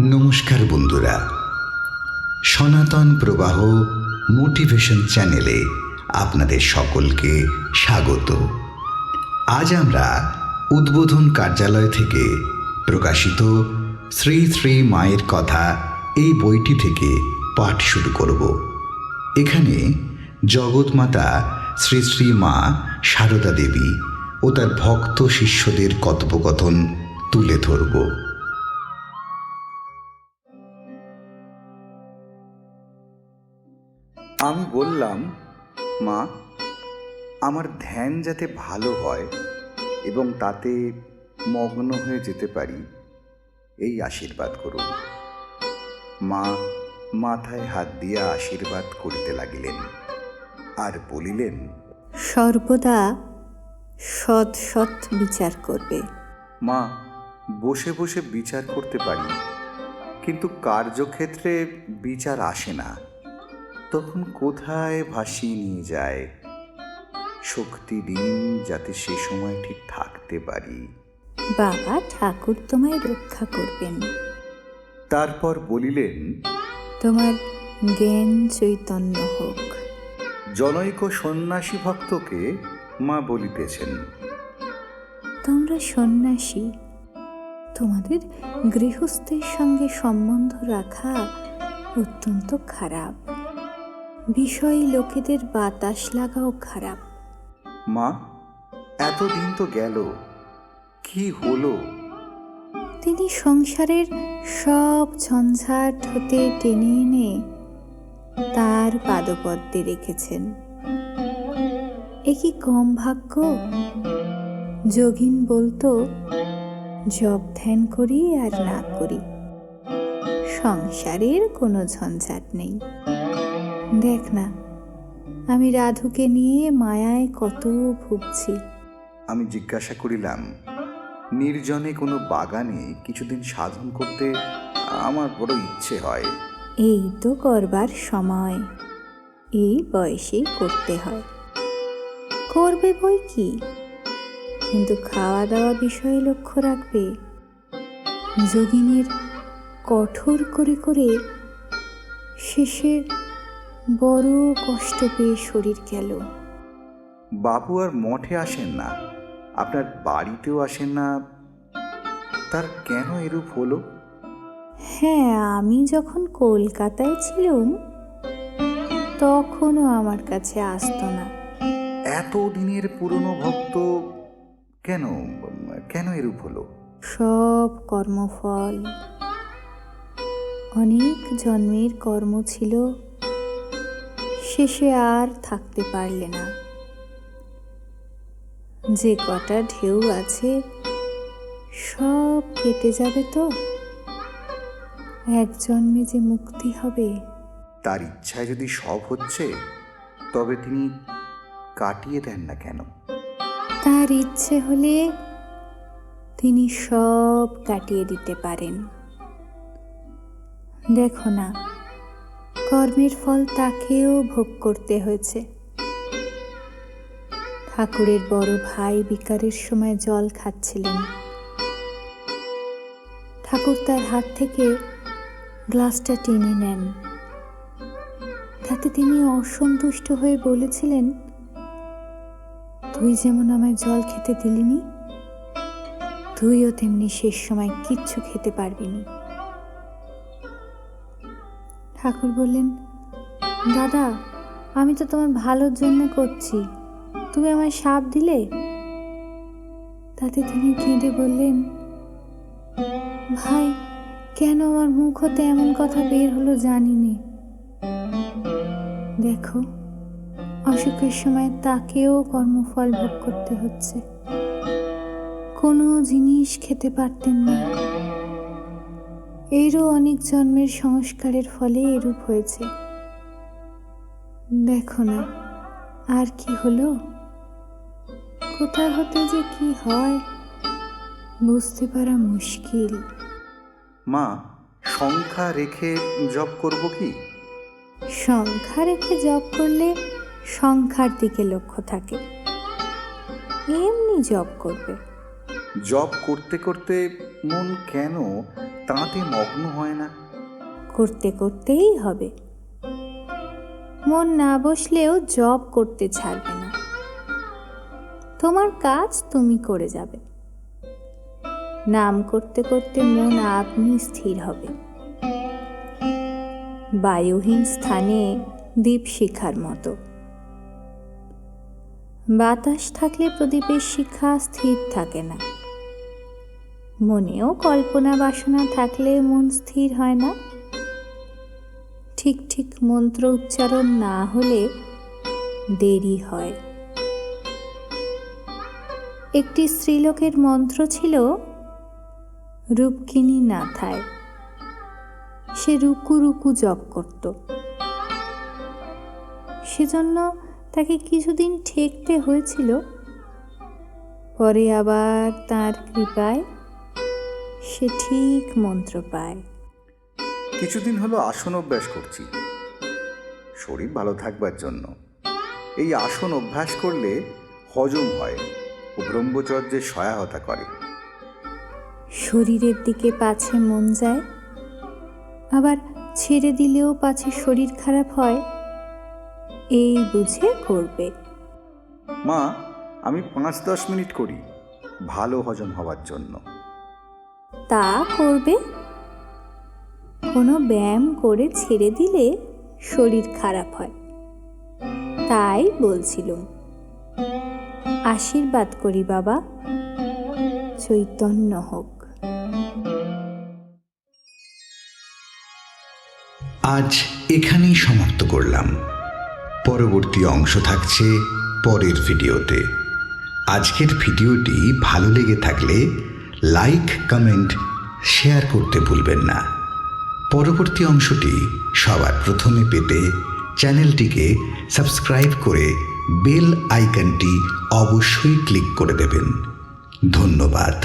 নমস্কার বন্ধুরা। সনাতন প্রবাহ মোটিভেশন চ্যানেলে আপনাদের সকলকে স্বাগত। আজ আমরা উদ্বোধন কার্যালয় থেকে প্রকাশিত শ্রী শ্রী মায়ের কথা এই বইটি থেকে পাঠ শুরু করব। এখানে জগৎমাতা শ্রী শ্রী মা সারদা দেবী ও তার ভক্ত শিষ্যদের কথোপকথন তুলে ধরব। আমি বললাম মা আমার ধ্যান যাতে ভালো হয় এবং তাতে মগ্ন হয়ে যেতে পারি এই আশীর্বাদ করুন। মা মাথায় হাত দিয়া আশীর্বাদ করিতে লাগিলেন আর বলিলেন সর্বদা সৎ সৎ বিচার করবে। মা বসে বসে বিচার করতে পারি কিন্তু কার্যক্ষেত্রে বিচার আসে না। তখন কোথায় ভাসিয়ে নিয়ে যায়? শক্তি দিন যাতে সে সময় ঠিক থাকতে পারি। বাবা ঠাকুর তোমায় রক্ষা করবেন। তারপর বলিলেন তোমার জ্ঞান চৈতন্য হোক। জনৈক সন্ন্যাসী ভক্তকে মা বলিতেছেন তোমরা সন্ন্যাসী তোমাদের গৃহস্থের সঙ্গে সম্বন্ধ রাখা অত্যন্ত খারাপ। বিষয় লোকেদের বাতাস লাগাও খারাপ। মা এতদিন তো গেল। কি হলো? তিনি সংসারের সব ঝঞ্ঝাট হতে টেনে এনে তার পাদপদ্মে রেখেছেন। এ কি কম ভাগ্য? যোগিন বলতো জব ধ্যান করি আর না করি। সংসারের কোনো ঝঞ্ঝাট নেই। দেখ না আমি রাধুকে নিয়ে মায়ায় কত ভুগছি। আমি জিজ্ঞাসা করিলাম নির্জনে কোনো বাগানে কিছুদিন সাধন করতে আমার বড় ইচ্ছে হয়। এই তো করবার সময়। এই বয়সেই করতে হয়। করবে বই কি? কিন্তু খাওয়া দাওয়া বিষয়ে লক্ষ্য রাখবে। যোগিনীর কঠোর করে করে শেষে বড় কষ্ট পেয়ে শরীর গেল। বাবু আর মঠে আসেন না। আপনার বাড়িতেও আসেন না। তার কেন এরূপ হলো? হ্যাঁ আমি যখন কলকাতায় ছিলাম তখনও আমার কাছে আসতো না। এত দিনের পুরনো ভক্ত কেন কেন এরূপ হলো? সব কর্মফল। অনেক জন্মের কর্ম ছিল। শেষে আর থাকতে পারলে না। যে কটা ঢেউ আছে সব কেটে যাবে তো? এক জন্মে যে মুক্তি হবে। তার ইচ্ছায় যদি সব হচ্ছে তবে তিনি কাটিয়ে দেন না কেন? তার ইচ্ছে হলে তিনি সব কাটিয়ে দিতে পারেন। দেখো না কর্মের ফল তাকেও ভোগ করতে হয়েছে। ঠাকুরের বড় ভাই বিকারের সময় জল খাচ্ছিলেন। ঠাকুর তার হাত থেকে গ্লাসটা টেনে নেন। তাতে তিনি অসন্তুষ্ট হয়ে বলেছিলেন, তুই যেমন আমায় জল খেতে দিলিনি, তুইও তেমনি শেষ সময় কিচ্ছু খেতে পারবিনি ঠাকুর বললেন, দাদা, আমি তো তোমার ভালোর জন্য করছি। তুমি আমায় সাপ দিলে? তাতে তিনি কেঁদে বললেন, ভাই, কেন আমার মুখ হতে এমন কথা বের হলো জানিনি? দেখো, অসুখের সময় তাকেও কর্মফল ভোগ করতে হচ্ছে। কোনো জিনিস খেতে পারতেন না। এরও অনেক জন্মের সংস্কারের ফলে এরূপ হয়েছে। দেখো না আর কি হলো? কোথা হতে যে কি হয় বুঝতে পারা মুশকিল। মা সংখ্যা রেখে জব করব কি? সংখ্যা রেখে জব করলে সংখ্যার দিকে লক্ষ্য থাকে। এমনি জব করবে। জব করতে করতে মন কেন তাঁতে মগ্ন হয় না। করতে করতেই হবে। মন না বসলেও জব করতে ছাড়বে না। তোমার কাজ তুমি করে যাবে। নাম করতে করতে মন আপনি স্থির হবে। বায়ুহীন স্থানে দ্বীপ শিখার মতো। বাতাস থাকলে প্রদীপের শিখা স্থির থাকে না। মনেও কল্পনা বাসনা থাকলে মন স্থির হয় না। ঠিক ঠিক মন্ত্র উচ্চারণ না হলে দেরি হয়। একটি স্ত্রীলোকের মন্ত্র ছিল রূপকিনী নাথায় সে রুকু রুকু জপ করত। সেজন্য তাকে কিছুদিন ঠেকতে হয়েছিল, পরে আবার তার কৃপায় সে ঠিক মন্ত্র পায়। কিছুদিন হলো আসন অভ্যাস করছি। শরীর ভালো থাকবার জন্য। এই আসন অভ্যাস করলে হজম হয় ও ব্রহ্মচর্যের সহায়তা করে। শরীরের দিকে পাছে মন যায় আবার ছেড়ে দিলেও পাছে শরীর খারাপ হয় এই বুঝে করবে। মা আমি পাঁচ দশ মিনিট করি ভালো হজম হওয়ার জন্য। তা করবে? কোনো ব্যায়াম করে ছেড়ে দিলে শরীর খারাপ হয়। তাই বলছিলুম, আশীর্বাদ করি বাবা, চৈতন্য হোক। আজ এখানেই সমাপ্ত করলাম। পরবর্তী অংশ থাকছে পরের ভিডিওতে। আজকের ভিডিওটি ভালো লেগে থাকলে লাইক কমেন্ট শেয়ার করতে ভুলবেন না। পরবর্তী অংশটি সবার প্রথমে পেতে চ্যানেলটিকে সাবস্ক্রাইব করে বেল আইকনটি অবশ্যই ক্লিক করে দেবেন। ধন্যবাদ।